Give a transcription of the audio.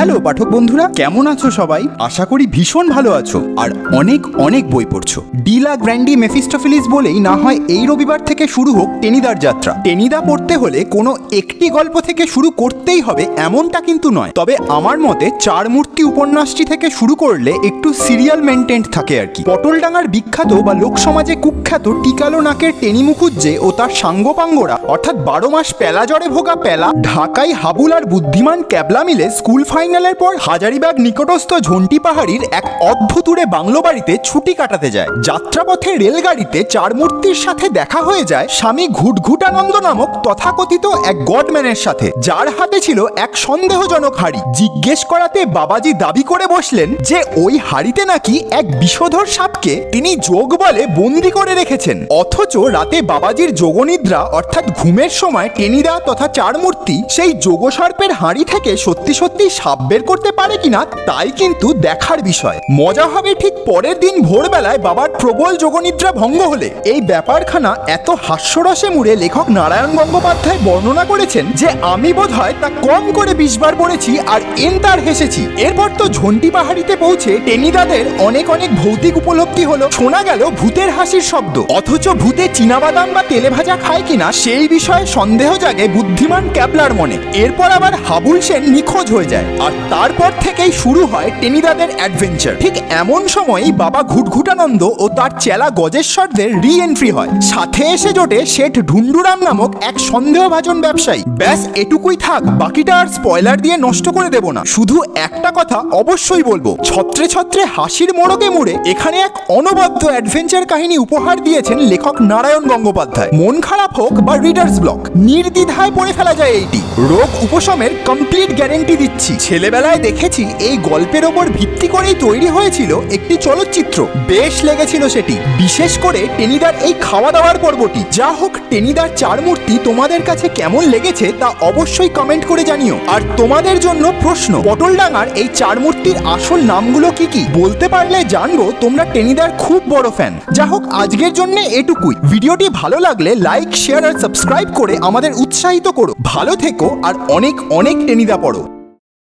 Hello, পাঠক বন্ধুরা, কেমন আছো সবাই? আশা করি ভীষণ ভালো আছো। আর অনেক অনেক বই পড়ছো। ডিলা গ্র্যান্ডি মেফিস্টোফিলিস বলেই না হয় এই রবিবার থেকে শুরু হোক টেনিদার যাত্রা। টেনিদা পড়তে হলে কোনো একটি গল্প থেকে শুরু করতেই হবে এমনটা কিন্তু নয়। তবে আমার মতে চার মূর্তি উপন্যাসটি থেকে শুরু করলে একটু সিরিয়াল মেনটেন্ট থাকে আর কি। পটলডাঙ্গার বিখ্যাত বা লোকসমাজে কুখ্যাত টিকালো নাকের টেনি মুখুজ্জে ও তার সাঙ্গপাঙ্গরা, অর্থাৎ বারো মাস পেলা জ্বরে ভোগা পেলা ঢাকাই হাবুল আর বুদ্ধিমান ক্যাবলা মিলে স্কুল ফাইনালের পর হাজারিবাগ নিকটস্থ ঝন্টি পাহাড়ির এক অদ্ভুতুরে বাংলো বাড়িতে ছুটি কাটাতে যায়। যাত্রাপথে রেলগাড়িতে চার মূর্তির সাথে দেখা হয়ে যায় স্বামী ঘুটঘুটানন্দ নামক তথাকথিত এক গডম্যানের সাথে, যার হাতে ছিল এক সন্দেহজনক হাড়ি। জিজ্ঞেস করাতে বাবাজি দাবি করে বসলেন যে ওই হাড়িতে নাকি এক বিষধর সাপকে তিনি যোগ বলে বন্দি করে রেখেছেন। অথচ রাতে বাবাজির যোগনিদ্রা অর্থাৎ ঘুমের সময় টেনিদা তথা চার মূর্তি সেই যোগসর্পের হাঁড়ি থেকে সত্যি সত্যি সাপ বের করতে পারে কিনা তাই কিন্তু দেখার বিষয়। মজা হবে ঠিক পরের দিন ভোরবেলায় বাবার প্রবল যোগনিদ্রা ভঙ্গ হলে। এই ব্যাপারখানা এত হাস্যরসে মুড়ে লেখক নারায়ণ গঙ্গোপাধ্যায় বর্ণনা করেছেন যে, আমি বোধ হয় তা কম করে বিশবার পড়েছি আর এন তার হেসেছি। এরপর তো ঝন্টি পাহাড়িতে পৌঁছে টেনিদাদের অনেক অনেক ভৌতিক উপলব্ধি হলো। শোনা গেল ভূতের হাসির শব্দ। অথচ ভূতে চীনাবাদাম বা তেলে ভাজা খায় কিনা সেই বিষয়ে সন্দেহ জাগে বুদ্ধিমান ক্যাবলার মনে। এরপর আবার হাবুল সেন নিখোঁজ হয়ে যায়। আর তারপর থেকেই শুরু হয় টেনিদাদের অ্যাডভেঞ্চার ঠিক এমন সময়ই বাবা ঘুটঘুটানন্দ ও তার চেলা গজেশ্বরদের রি এন্ট্রি হয়। সাথে এসে জোটে শেঠ ঢুন্ডুরাম নামক এক সন্দেহভাজন ব্যবসায়ী। ব্যাস, এটুকুই থাক, বাকিটা আর স্পয়লার দিয়ে নষ্ট করে দেব না। শুধু একটা কথা অবশ্যই বলব, ছত্রে ছত্রে হাসির মোড়কে মুড়ে এখানে এক অনবদ্য অ্যাডভেঞ্চার কাহিনী উপহার দিয়েছেন লেখক নারায়ণ গঙ্গোপাধ্যায়। মন খারাপ হোক বা রিডার্স ব্লক নির্দ্বিধায় পড়ে ফেলা যায় এইটি। রোগ উপশমের কমপ্লিট গ্যারেন্টি দিচ্ছি। ছেলেবেলায় দেখেছি এই গল্পের ওপর ভিত্তি করেই তৈরি হয়েছিল একটি চলচ্চিত্র। বেশ লেগেছিল সেটি। বিশেষ করে টেনিদার এই খাওয়া দাওয়ার পর্বটি। যা হোক, টেনিদার চার মূর্তি তোমাদের কাছে কেমন লেগেছে তা অবশ্যই কমেন্ট করে জানিও। আর তোমাদের জন্য প্রশ্ন, পটলডাঙ্গার এই চার মূর্তির আসল নামগুলো কি কি? বলতে পারলে জানব তোমরা টেনিদার খুব বড় ফ্যান যা হোক, আজকের জন্য এটুকুই। ভিডিওটি ভালো লাগলে লাইক, শেয়ার আর সাবস্ক্রাইব করে আমাদের উৎসাহিত করো। ভালো থেকো আর অনেক অনেক টেনিদা পড়ো।